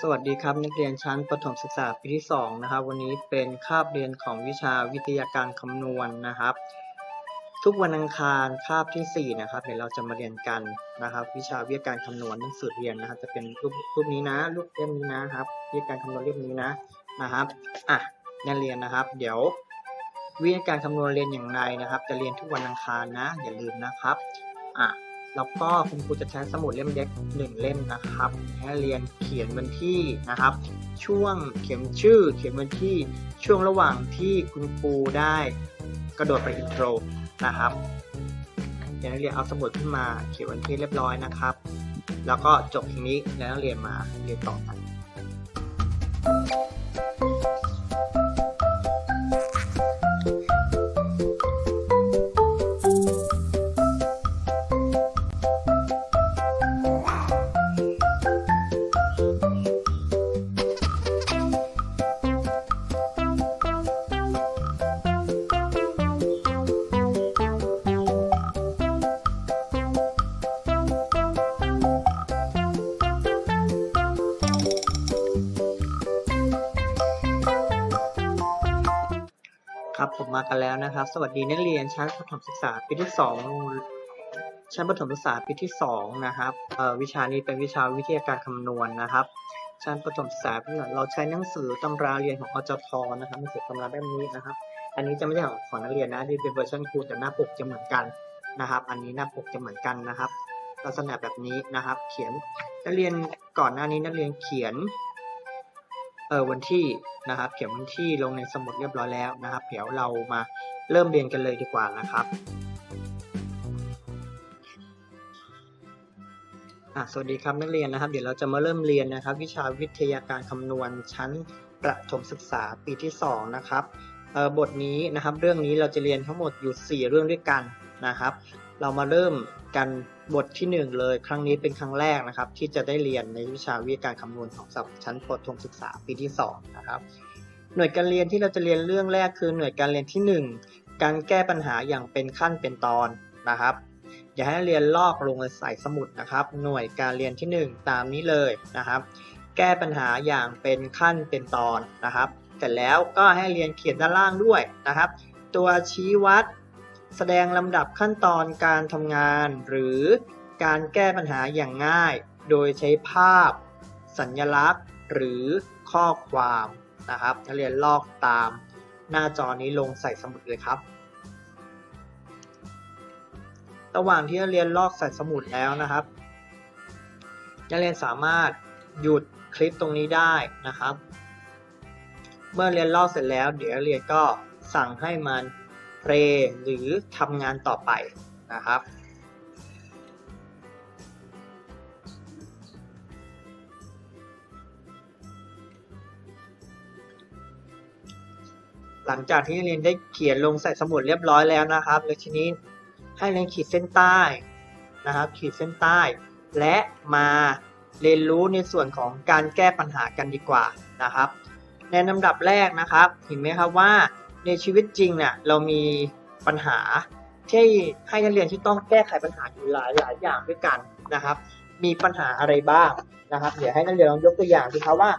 สวัสดีครับนักเรียนชั้นประถมศึกษาปีที่2นะครับวันนี้เป็นคาบเรียนของวิชาวิทยาการคำนวณนะครับ ทุกวันอังคารคาบที่4นะครับเดี๋ยวเราจะมาเรียนกันนะครับ วิชาวิทยาการคำนวณหนังสือเรียนนะครับจะเป็นรูปรูปนี้นะรูปเล่มนี้นะครับวิทยาการคำนวณเล่มนี้นะนะครับอะนักเรียนนะครับ เดี๋ยว วิทยาการคำนวณเรียนอย่างไรนะครับ จะเรียนทุกวันอังคารนะอย่าลืมนะครับอะ แล้วก็คุณครูจะใช้สมุดเล่มเล็กหนึ่งเล่มนะครับ ให้เรียนเขียนวันที่นะครับ ช่วงเขียนชื่อเขียนวันที่ช่วงระหว่างที่คุณครูได้กระโดดไปอินโทรนะครับเดี๋ยวนักเรียนเอาสมุดขึ้นมาเขียนวันที่เรียบร้อยนะครับ แล้วก็จบทีนี้แล้วนักเรียนมาเรียนต่อกัน ผมมากันแล้วนะครับ สวัสดีนักเรียนชั้นประถมศึกษาปีที่สองชั้นประถมศึกษาปีที่สองนะครับเอ่อวิชานี้เป็นวิชาวิทยาการคำนวณนะครับ ชั้นประถมศึกษาปีเราใช้หนังสือตำราเรียนของอจทนะครับหนังสือตำราแบบนี้นะครับ อันนี้จะไม่ใช่ของของนักเรียนนะที่เป็นเวอร์ชันครูแต่หน้าปกจะเหมือนกันนะครับ อันนี้หน้าปกจะเหมือนกันนะครับ ลักษณะแบบนี้นะครับ เขียนนักเรียนก่อนหน้านี้นักเรียนเขียน ออวันที่นะครับ เขียนวันที่ลงในสมุดเรียบร้อยแล้วนะครับ เดี๋ยวเรามาเริ่มเรียนกันเลยดีกว่านะครับสวัสดีครับนักเรียนนะครับ เดี๋ยวเราจะมาเริ่มเรียนนะครับ วิชาวิทยาการคำนวณชั้นประถมศึกษาปีที่สองนะครับบทนี้นะครับ เรื่องนี้เราจะเรียนทั้งหมดอยู่ 4 เรื่องด้วยกันนะครับ เรามาเริ่มกันบทที่ 1 เลย ครั้งนี้เป็นครั้งแรกนะครับ ที่จะได้เรียนในวิชาวิทยาการคำนวณของสับชั้นประถมศึกษาปีที่2นะครับหน่วยการเรียนที่เราจะเรียนเรื่องแรกคือหน่วยการเรียนที่ 1 การแก้ปัญหาอย่างเป็นขั้นเป็นตอนนะครับ อย่าให้เรียนลอกลงใส่สมุดนะครับ หน่วยการเรียนที่ 1 ตามนี้เลยนะครับ แก้ปัญหาอย่างเป็นขั้นเป็นตอนนะครับ เสร็จแล้วก็ให้เรียนเขียนด้านล่างด้วยนะครับ ตัวชี้วัด แสดงลำดับขั้นตอนการทำงาน หรือการแก้ปัญหาอย่างง่าย โดยใช้ภาพ สัญลักษณ์ หรือข้อความนะครับนักเรียนลอกตามหน้าจอนี้ลงใส่สมุดเลยครับ ระหว่างที่นักเรียนลอกใส่สมุดแล้วนะครับนักเรียนสามารถหยุดคลิปตรงนี้ได้นะครับ เมื่อเรียนลอกเสร็จแล้ว เดี๋ยวเรียนก็สั่งให้มัน พลย์หรือทำงานต่อไปนะครับ หลังจากที่นักเรียนได้เขียนลงใส่สมุดเรียบร้อยแล้วนะครับ แล้วทีนี้ให้เรียนขีดเส้นใต้นะครับ ขีดเส้นใต้ และมาเรียนรู้ในส่วนของการแก้ปัญหากันดีกว่านะครับ ในลำดับแรกนะครับ เห็นไหมครับว่า ในชีวิตจริงเนี่ยเรามีปัญหาที่ให้นักเรียนที่ต้องแก้ไขปัญหาอยู่หลายหลายอย่างด้วยกันนะครับ มีปัญหาอะไรบ้างนะครับ เดี๋ยวให้นักเรียนลองยกตัวอย่างดูครับว่า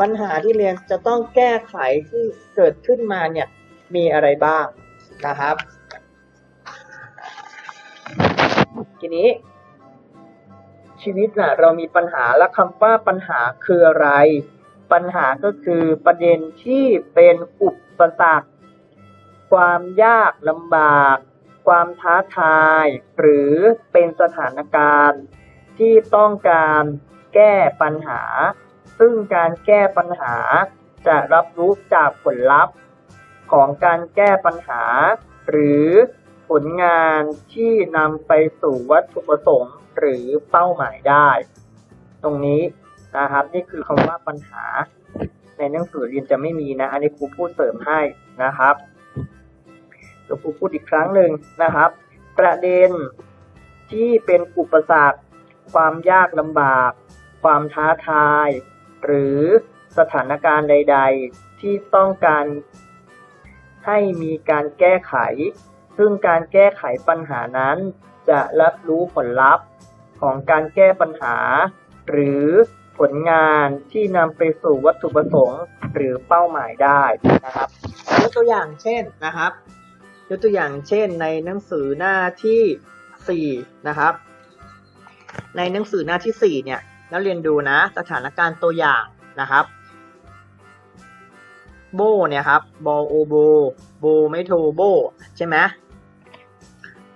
ปัญหาที่เรียนจะต้องแก้ไขที่เกิดขึ้นมาเนี่ยมีอะไรบ้างนะครับ ทีนี้ชีวิตน่ะเรามีปัญหาและคำว่าปัญหาคืออะไร ปัญหาก็คือประเด็นที่เป็นอุปสรรค ความยากลำบาก ความท้าทาย หรือเป็นสถานการณ์ ที่ต้องการแก้ปัญหา ซึ่งการแก้ปัญหา จะรับรู้จากผลลัพธ์ ของการแก้ปัญหา หรือผลงานที่นำไปสู่วัตถุประสงค์หรือเป้าหมายได้ ตรงนี้นะครับนี่คือคำว่าปัญหา ในหนังสือเรียนจะไม่มีนะ อันนี้ครูพูดเสริมให้นะครับ ครูพูดอีกครั้งหนึ่งนะครับ ประเด็นที่เป็นอุปสรรค ความยากลำบาก ความท้าทาย หรือสถานการณ์ใด ๆ ที่ต้องการให้มีการแก้ไข ซึ่งการแก้ไขปัญหานั้น จะรับรู้ผลลัพธ์ของการแก้ปัญหา หรือผลงานที่นำไปสู่วัตถุประสงค์หรือเป้าหมายได้นะครับยกตัวอย่างเช่นนะครับ ยกตัวอย่างเช่นในหนังสือหน้าที่สี่นะครับ ในหนังสือหน้าที่สี่เนี่ยนักเรียนดูนะสถานการณ์ตัวอย่างนะครับ โบเนี่ยครับบอโอโบโบไม่โทโบใช่ไหม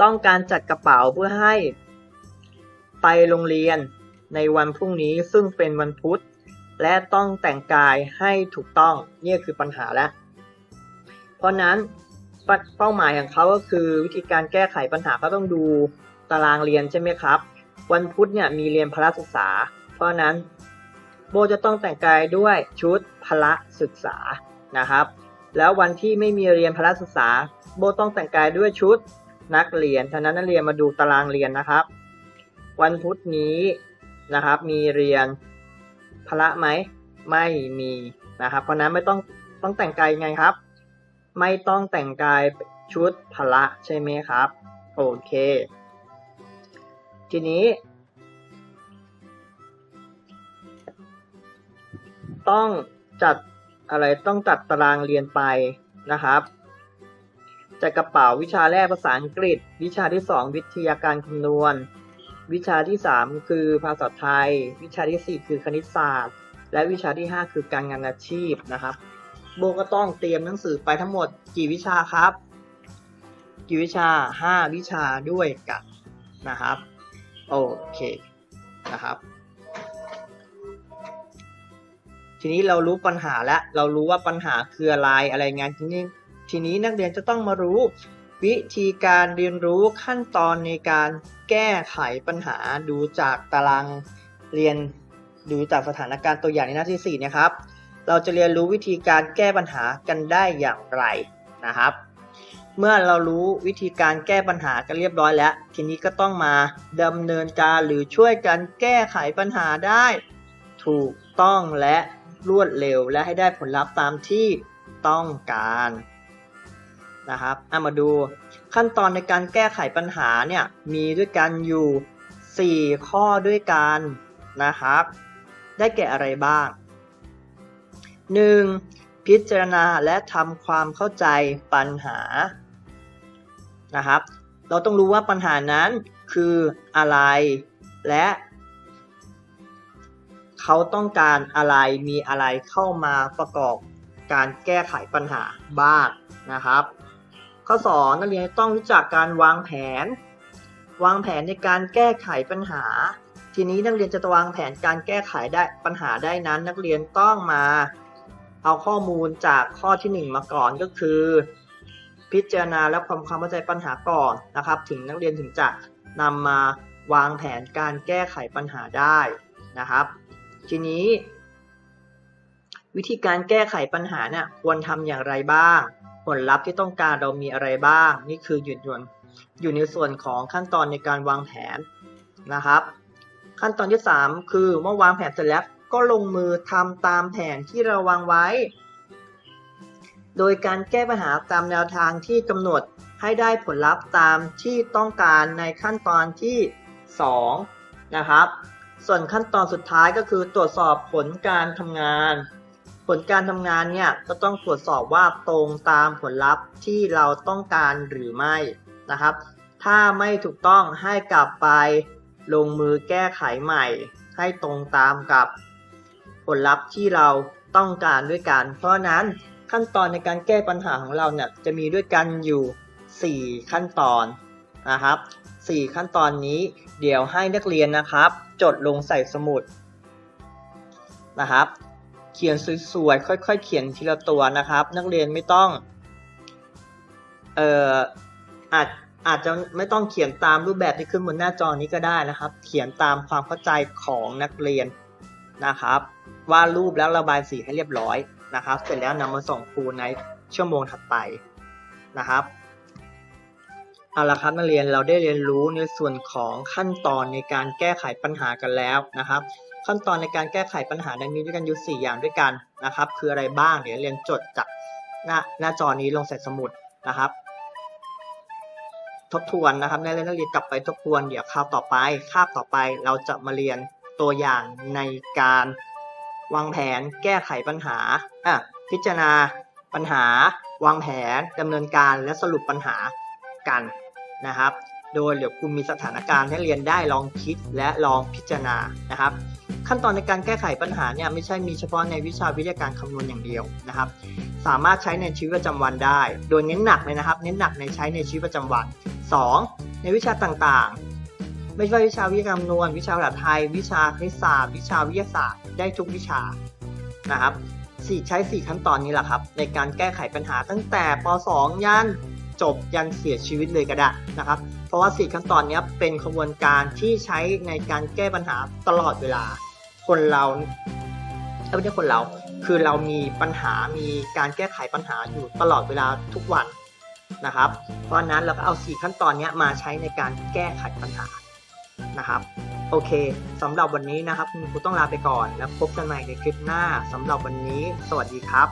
ต้องการจัดกระเป๋าเพื่อให้ไปโรงเรียนในวันพรุ่งนี้ซึ่งเป็นวันพุธ และต้องแต่งกายให้ถูกต้องนี่คือปัญหาแล้ว เพราะนั้น เป้าหมายของเขาก็คือวิธีการแก้ไขปัญหาเขาต้องดูตารางเรียนใช่ไหมครับ วันพุธเนี่ยมีเรียนพละศึกษา เพราะนั้นโบจะต้องแต่งกายด้วยชุดพละศึกษานะครับ แล้ววันที่ไม่มีเรียนพละศึกษา โบต้องแต่งกายด้วยชุดนักเรียนฉะนั้นนักเรียนมาดูตารางเรียนนะครับ วันพุธนี้นะครับมีเรียนพละไหมไม่มีนะครับ เพราะนั้นไม่ต้องต้องแต่งกายยังไงครับ ไม่ต้องแต่งกายชุดพละใช่ไหมครับ โอเค ทีนี้ ต้องจัดอะไรต้องจัดตารางเรียนไปนะครับจัดกระเป๋าวิชาแรกภาษาอังกฤษ วิชาที่สองวิทยาการคำนวณ วิชาที่สามคือภาษาไทย วิชาที่สี่คือคณิตศาสตร์ และวิชาที่ห้าคือการงานอาชีพนะครับ โบก็ต้องเตรียมหนังสือไปทั้งหมดกี่วิชาครับ กี่วิชาห้าวิชาด้วยกันนะครับ โอเคนะครับ ทีนี้เรารู้ปัญหาแล้วเรารู้ว่าปัญหาคืออะไรอะไรงานทีนี้ทีนี้นักเรียนจะต้องมารู้วิธีการเรียนรู้ขั้นตอนในการแก้ไขปัญหาดูจากตารางเรียนดูจากสถานการณ์ตัวอย่างในหน้าที่4นะครับ เราจะเรียนรู้วิธีการแก้ปัญหากันได้อย่างไรนะครับ เมื่อเรารู้วิธีการแก้ปัญหากันเรียบร้อยแล้ว ทีนี้ก็ต้องมาดำเนินการหรือช่วยกันแก้ไขปัญหาได้ ถูกต้องและรวดเร็วและให้ได้ผลลัพธ์ตามที่ต้องการนะครับเอามาดูขั้นตอนในการแก้ไขปัญหาเนี่ยมีด้วยกันอยู่ 4 ข้อด้วยกันนะครับ ได้แก่อะไรบ้าง 1. พิจารณาและทำความเข้าใจปัญหานะครับ เราต้องรู้ว่าปัญหานั้นคืออะไร และเขาต้องการอะไรมีอะไรเข้ามาประกอบการแก้ไขปัญหาบ้างนะครับ ข้อ 2 นักเรียนต้องรู้จักการวางแผน วางแผนในการแก้ไขปัญหา ทีนี้นักเรียนจะวางแผนการแก้ไขได้ปัญหาได้นั้น นักเรียนต้องมา เอาข้อมูลจากข้อที่ 1 มาก่อนก็คือ พิจารณาและความความเข้าใจปัญหาก่อนนะครับ ถึงนักเรียนถึงจะนำมาวางแผนการแก้ไขปัญหาได้นะครับ ทีนี้ วิธีการแก้ไขปัญหาเนี่ยควรทำอย่างไรบ้าง ผลลัพธ์ที่ต้องการเรามีอะไรบ้าง นี่คืออยู่ในอยู่ในส่วนของขั้นตอนในการวางแผนนะครับ ขั้นตอนที่ 3 คือเมื่อวางแผนเสร็จแล้ว ก็ลงมือทำตามแผนที่เราวางไว้ โดยการแก้ปัญหาตามแนวทางที่กำหนดให้ได้ผลลัพธ์ตามที่ต้องการในขั้นตอนที่ 2 นะครับ ส่วนขั้นตอนสุดท้ายก็คือตรวจสอบผลการทำงาน ผลการทำงานเนี่ยก็ต้องตรวจสอบว่าตรงตามผลลัพธ์ที่เราต้องการหรือไม่นะครับ ถ้าไม่ถูกต้องให้กลับไปลงมือแก้ไขใหม่ ให้ตรงตามกับ ผลลัพธ์ที่เราต้องการด้วยกัน เพราะนั้นขั้นตอนในการแก้ปัญหาของเราเนี่ยจะมีด้วยกันอยู่ 4 ขั้นตอนนะครับ 4 ขั้นตอนนี้เดี๋ยวให้นักเรียนนะครับ จดลงใส่สมุดนะครับ เขียนสวยๆค่อยๆ เขียนทีละตัวนะครับ นักเรียนไม่ต้องเอ่ออาจอาจจะไม่ต้องเขียนตามรูปแบบที่ขึ้นบนหน้าจอนี้ก็ได้นะครับ เขียนตามความเข้าใจของนักเรียน นะครับวาดรูปแล้วระบายสีให้เรียบร้อยนะครับ เสร็จแล้วนำมาส่งครูในชั่วโมงถัดไปนะครับเอาละครับนักเรียนเราได้เรียนรู้ในส่วนของขั้นตอนในการแก้ไขปัญหากันแล้วนะครับ ขั้นตอนในการแก้ไขปัญหาในมีด้วยกันอยู่ 4 อย่างด้วยกันนะครับ คืออะไรบ้างเดี๋ยวเรียนจดจากหน้าหน้าจอนี้ลงใส่สมุดนะครับ ทบทวนนะครับนักเรียนนักเรียนกลับไปทบทวนเดี๋ยวคราวต่อไปคาบต่อไปเราจะมาเรียน ตัวอย่างในการวางแผนแก้ไขปัญหาอะพิจารณาปัญหา วางแผนดำเนินการและสรุปปัญหากันนะครับ โดยเดี๋ยวคุณมีสถานการณ์ให้เรียนได้ลองคิดและลองพิจารณานะครับ ขั้นตอนในการแก้ไขปัญหาเนี่ยไม่ใช่มีเฉพาะในวิชาวิทยาการคำนวณอย่างเดียวนะครับ สามารถใช้ในชีวิตประจำวันได้ โดยเน้นหนักเลยนะครับ เน้นหนักในใช้ในชีวิตประจำวัน 2. ในวิชาต่างๆ ไม่ใช่วิชาวิทยาการคำนวณ วิชาภาษาไทย วิชาคณิตศาสตร์ วิชาวิทยาศาสตร์ ได้ทุกวิชานะครับสี่ใช้ 4 ขั้นตอนนี้แหละครับ ในการแก้ไขปัญหาตั้งแต่ป .2 ยันจบยันเสียชีวิตเลยก็ได้นะครับ เพราะว่า 4 ขั้นตอนนี้เป็นขบวนการที่ใช้ในการแก้ปัญหาตลอดเวลา คนเราเอ้ยไม่ใช่คนเรา คือเรามีปัญหา มีการแก้ไขปัญหาอยู่ตลอดเวลาทุกวันนะครับ เพราะนั้นเราก็เอา 4 ขั้นตอนนี้มาใช้ในการแก้ไขปัญหา นะครับ โอเคสำหรับวันนี้นะครับ คุณครูต้องลาไปก่อน แล้วพบกันใหม่ในคลิปหน้าสำหรับวันนี้ สวัสดีครับ